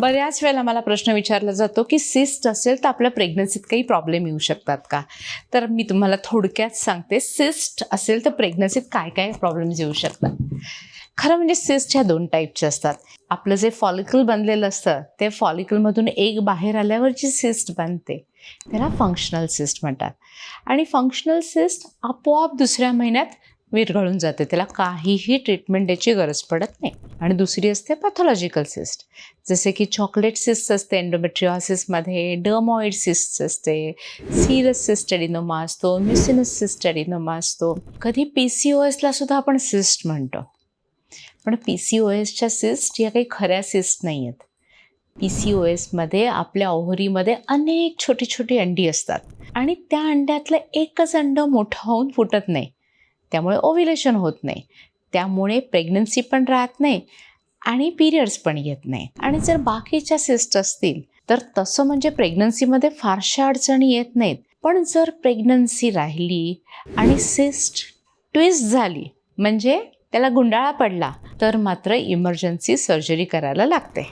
बऱ्याच वेळेला मला प्रश्न विचारला जातो की सिस्ट असेल तर आपल्या प्रेग्नन्सीत काही प्रॉब्लेम येऊ शकतात का? तर मी तुम्हाला थोडक्यात सांगते सिस्ट असेल तर प्रेग्नन्सीत काय काय प्रॉब्लेम्स येऊ शकतात? खरं म्हणजे सिस्ट ह्या दोन टाईपचे असतात. आपलं जे फॉलिकल बनलेलं असतं ते फॉलिकलमधून एक बाहेर आल्यावर जी सिस्ट बनते. त्याला फंक्शनल सिस्ट म्हणतात. आणि फंक्शनल सिस्ट आपोआप दुसऱ्या महिन्यात विरघळून जाते. त्याला काहीही ट्रीटमेंट द्यायची गरज पडत नाही. आणि दुसरी असते पॅथॉलॉजिकल सिस्ट जसे की चॉकलेट सिस्ट असते एन्डोमेट्रिओसिसमध्ये डर्मॉइड सिस्ट असते सिरस सिस्ट एडिनोमा असतो म्युसिनस सिस्ट एडिनोमा असतो. कधी पी सी ओ एसला सुद्धा आपण सिस्ट म्हणतो. पण पी सी ओ एसच्या सिस्ट या काही खऱ्या सिस्ट नाही आहेत पी सी ओ एसमध्ये आपल्या ओहरीमध्ये अनेक छोटी छोटी अंडी असतात. आणि त्या अंड्यातलं एकच अंड मोठं होऊन फुटत नाही. त्यामुळे ओव्हिलेशन होत नाही. त्यामुळे प्रेग्नन्सी पण राहत नाही आणि पिरियड्स पण येत नाही. आणि जर बाकीच्या सिस्ट असतील तर तसं म्हणजे प्रेग्नन्सीमध्ये फारशा अडचणी येत नाहीत. पण जर प्रेग्नन्सी राहिली आणि सिस्ट ट्विस्ट झाली म्हणजे त्याला गुंडाळा पडला तर मात्र इमर्जन्सी सर्जरी करायला लागते.